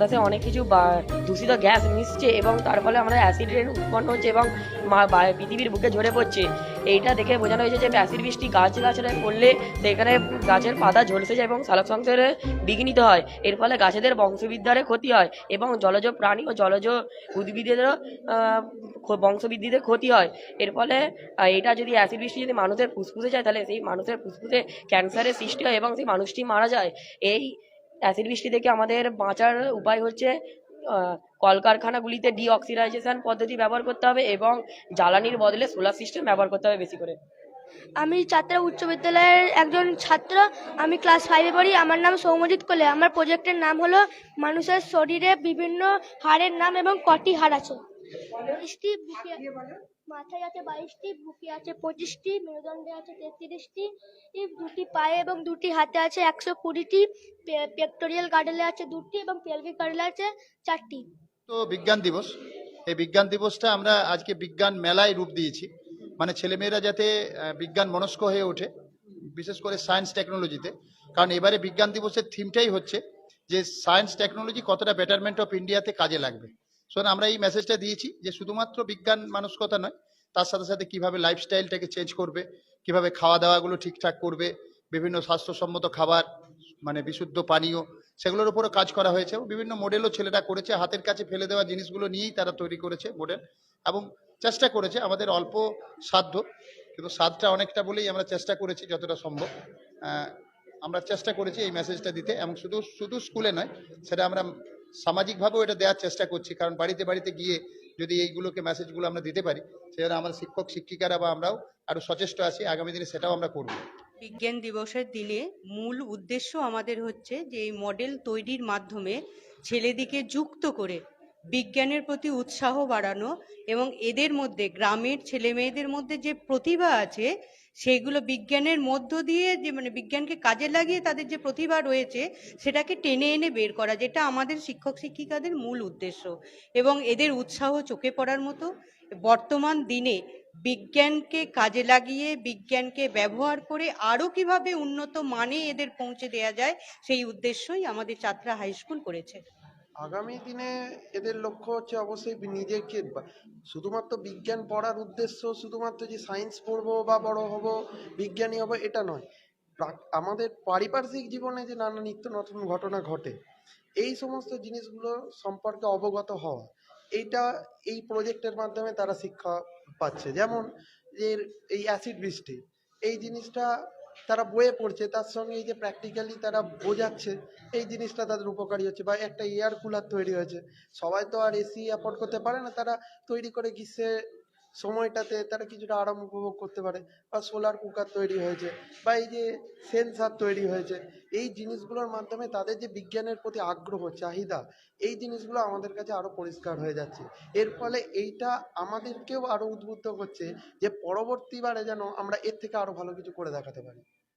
বাতাসে অনেক কিছু দূষিত গ্যাস মিশছে এবং তার ফলে আমাদের অ্যাসিড রেন উৎপন্ন হচ্ছে এবং পৃথিবীর বুকে ঝরে পড়ছে। এইটা দেখে বোঝানো হয়েছে যে অ্যাসিড বৃষ্টি গাছ গাছড়ায় পড়লে সেখানে গাছের পাতা ঝলসে যায় এবং সালোক সংসারে বিঘ্নিত হয়। এর ফলে গাছেদের বংশবিদ্যারে ক্ষতি হয় এবং জলজ প্রাণী ও জলজ উদ্ভিদেরও বংশবৃদ্ধিতে ক্ষতি হয়। এর ফলে এটা যদি অ্যাসিড বৃষ্টি যদি মানুষের ফুসফুসে যায়, তাহলে সেই মানুষের ফুসফুসে ক্যান্সারের সৃষ্টি হয় এবং সেই মানুষটি মারা যায়। এই অ্যাসিড বৃষ্টি থেকে আমাদের বাঁচার উপায় হচ্ছে কলকারখানাগুলিতে ডিঅক্সিডাইজেশন পদ্ধতি ব্যবহার করতে হবে এবং জ্বালানির বদলে সোলার সিস্টেম ব্যবহার করতে হবে বেশি করে। আমি চাত্রা উচ্চ বিদ্যালয়ের একজন ছাত্র, আমি ক্লাস ফাইভে পড়ি, আমার নাম সৌমজিৎ কোলে, আমার প্রজেক্টের নাম হলো মানুষের শরীরে বিভিন্ন হাড়ের নাম এবং কটি হাড় আছে। মাথায় আছে বাইশটি, বুকে আছে পঁচিশটি, মেরুদণ্ডে আছে তেত্রিশটি দুটি পায়ে এবং দুটি হাতে আছে একশো কুড়িটি পেক্টোরিয়াল গার্ডেলে আছে দুটি এবং পেলভিক গার্ডেলে আছে চারটি। তো বিজ্ঞান দিবস, এই বিজ্ঞান দিবসটা আমরা আজকে বিজ্ঞান মেলায় রূপ দিয়েছি। মানে ছেলেমেয়েরা যাতে বিজ্ঞান মনস্ক হয়ে ওঠে, বিশেষ করে সায়েন্স টেকনোলজিতে। কারণ এবারে বিজ্ঞান দিবসের থিমটাই হচ্ছে যে সায়েন্স টেকনোলজি কতটা বেটারমেন্ট অফ ইন্ডিয়াতে কাজে লাগবে। সো আমরা এই মেসেজটা দিয়েছি যে শুধুমাত্র বিজ্ঞান মানসকতা নয়, তার সাথে সাথে কীভাবে লাইফস্টাইলটাকে চেঞ্জ করবে, কীভাবে খাওয়া দাওয়াগুলো ঠিকঠাক করবে, বিভিন্ন স্বাস্থ্যসম্মত খাবার মানে বিশুদ্ধ পানীয়, সেগুলোর উপরও কাজ করা হয়েছে এবং বিভিন্ন মডেলও ছেলেরা করেছে, হাতের কাছে ফেলে দেওয়া জিনিসগুলো নিয়েই তারা তৈরি করেছে মডেল এবং চেষ্টা করেছে, আমাদের অল্প সাধ্য, কিন্তু সাধ্যটা অনেকটা বলেই আমরা চেষ্টা করেছি যতটা সম্ভব। আমরা চেষ্টা করেছি এই মেসেজটা দিতে এবং শুধু শুধু স্কুলে নয়, সেটা আমরা সামাজিকভাবেও এটা দেওয়ার চেষ্টা করছি, কারণ বাড়িতে বাড়িতে গিয়ে যদি এইগুলোকে মেসেজগুলো আমরা দিতে পারি, সেজন্য আমাদের শিক্ষক, শিক্ষিকারা বা আমরাও আরও সচেষ্ট আছি, আগামী দিনে সেটাও আমরা করব। বিজ্ঞান দিবসের দিনে মূল উদ্দেশ্য আমাদের হচ্ছে যে এই মডেল তৈরির মাধ্যমে ছেলেদিকে যুক্ত করে বিজ্ঞানের প্রতি উৎসাহ বাড়ানো এবং এদের মধ্যে, গ্রামের ছেলে মেয়েদের মধ্যে যে প্রতিভা আছে সেইগুলো বিজ্ঞানের মধ্য দিয়ে যে মানে বিজ্ঞানকে কাজে লাগিয়ে তাদের যে প্রতিভা রয়েছে, সেটাকে টেনে এনে বের করা, যেটা আমাদের শিক্ষক শিক্ষিকাদের মূল উদ্দেশ্য। এবং এদের উৎসাহ চোখে পড়ার মতো, বর্তমান দিনে বিজ্ঞানকে কাজে লাগিয়ে, বিজ্ঞানকে ব্যবহার করে আরও কীভাবে উন্নত মানে এদের পৌঁছে দেয়া যায়, সেই উদ্দেশ্যই আমাদের চাত্রা হাই স্কুল করেছে। আগামী দিনে এদের লক্ষ্য হচ্ছে অবশ্যই নিজেকে শুধুমাত্র বিজ্ঞান পড়ার উদ্দেশ্য, শুধুমাত্র যে সায়েন্স পড়ব বা বড় হব, বিজ্ঞানী হব, এটা নয়। আমাদের পারিপার্শ্বিক জীবনে যে নানা নিত্য নতুন ঘটনা ঘটে, এই সমস্ত জিনিসগুলো সম্পর্কে অবগত হওয়া এইটা এই প্রজেক্টের মাধ্যমে তারা শিক্ষা পাচ্ছে। যেমন যে এই অ্যাসিড বৃষ্টি এই জিনিসটা তারা বইয়ে পড়ছে, তার সঙ্গে এই যে প্র্যাকটিক্যালি তারা বোঝাচ্ছে, এই জিনিসটা তাদের উপকারী হচ্ছে বা একটা এয়ার কুলার তৈরি হয়েছে। সবাই তো আর এসি অ্যাফোর্ড করতে পারে না, তারা তৈরি করে গ্রীষ্মের সময়টাতে তারা কিছুটা আরাম উপভোগ করতে পারে বা সোলার কুকার তৈরি হয়েছে বা এই যে সেন্সার তৈরি হয়েছে, এই জিনিসগুলোর মাধ্যমে তাদের যে বিজ্ঞানের প্রতি আগ্রহ, চাহিদা, এই জিনিসগুলো আমাদের কাছে আরও পরিষ্কার হয়ে যাচ্ছে। এর ফলে এইটা আমাদেরকেও আরও উদ্বুদ্ধ করছে যে পরবর্তীবারে যেন আমরা এর থেকে আরও ভালো কিছু করে দেখাতে পারি।